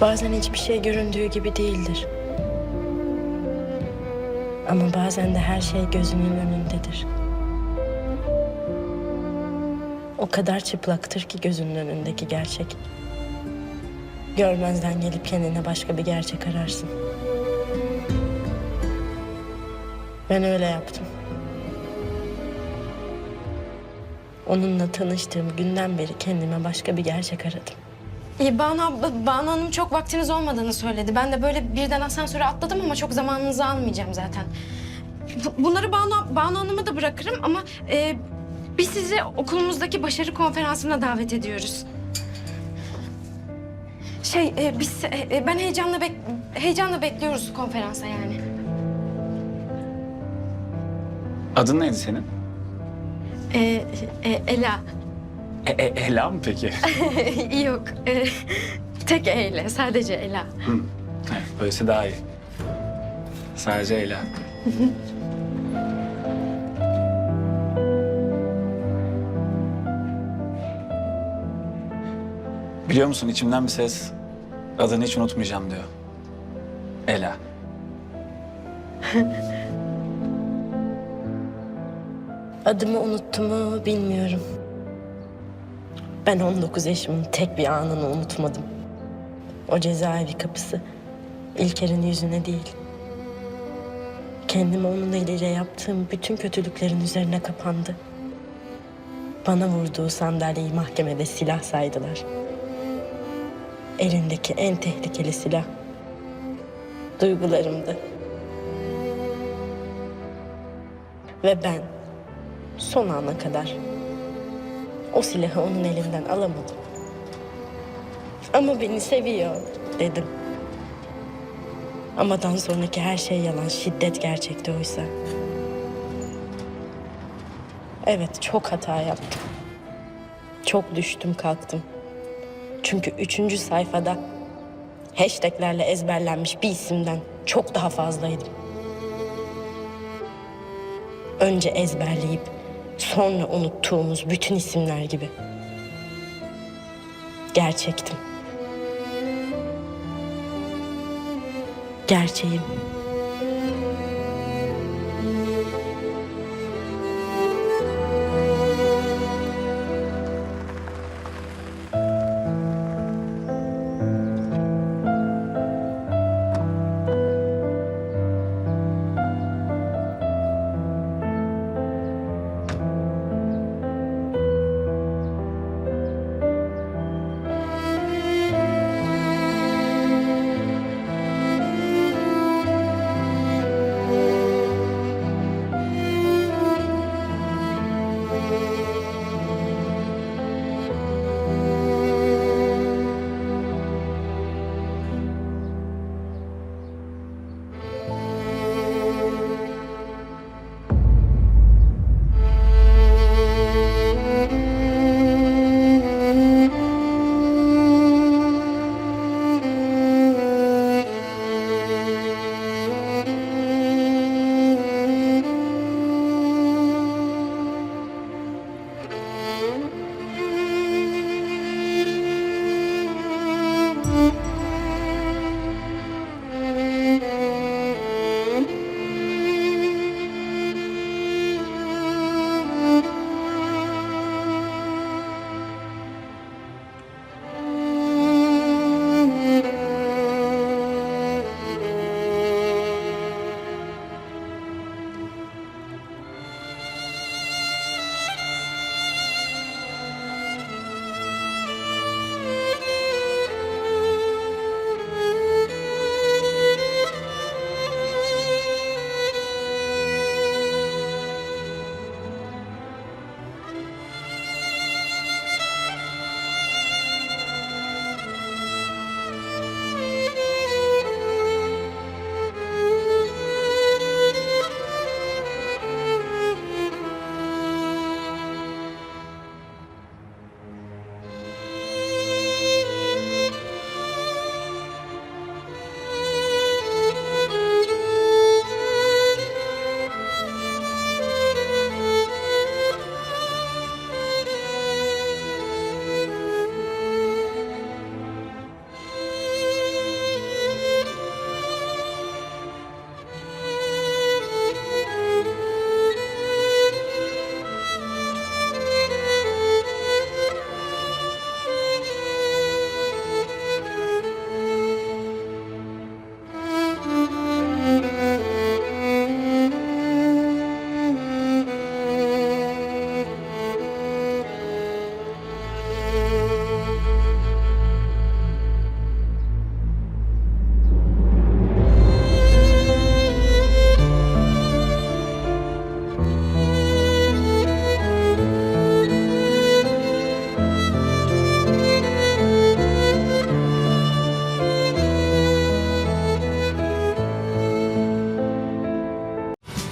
Bazen hiçbir şey göründüğü gibi değildir. Ama bazen de her şey gözünün önündedir. O kadar çıplaktır ki gözünün önündeki gerçek. Görmezden gelip kendine başka bir gerçek ararsın. Ben öyle yaptım. Onunla tanıştığım günden beri kendime başka bir gerçek aradım. İyi, Banu, ab- Banu Hanım çok vaktiniz olmadığını söyledi. Ben de böyle birden asansöre atladım ama çok zamanınızı almayacağım zaten. Bu- Bunları Banu, Banu Hanım'a da bırakırım ama e, biz sizi okulumuzdaki başarı konferansına davet ediyoruz. Şey, e, biz e, e, ben heyecanla bek heyecanla bekliyoruz konferansa yani. Adın neydi senin? E, e, Ela, E, e, Ela mı peki? yok, e, tek Eyle, sadece Ela. evet, böylesi daha iyi. Sadece Ela. Biliyor musun içimden bir ses adını hiç unutmayacağım diyor. Ela. Adımı unuttu mu bilmiyorum. Ben 19 yaşımın tek bir anını unutmadım. O cezaevi kapısı İlker'in yüzüne değil. Kendimi onun eliyle yaptığım bütün kötülüklerin üzerine kapandı. Bana vurduğu sandalyeyi mahkemede silah saydılar. Elindeki en tehlikeli silah. Duygularımdı. Ve ben son ana kadar o silahı onun elinden alamadım. Ama beni seviyor dedim. Amadan sonraki her şey yalan, şiddet gerçekti oysa. Evet, çok hata yaptım. Çok düştüm kalktım. Çünkü üçüncü sayfada hashtaglerle ezberlenmiş bir isimden çok daha fazlaydım. Önce ezberleyip sonra unuttuğumuz bütün isimler gibi. Gerçektim. Gerçeğim.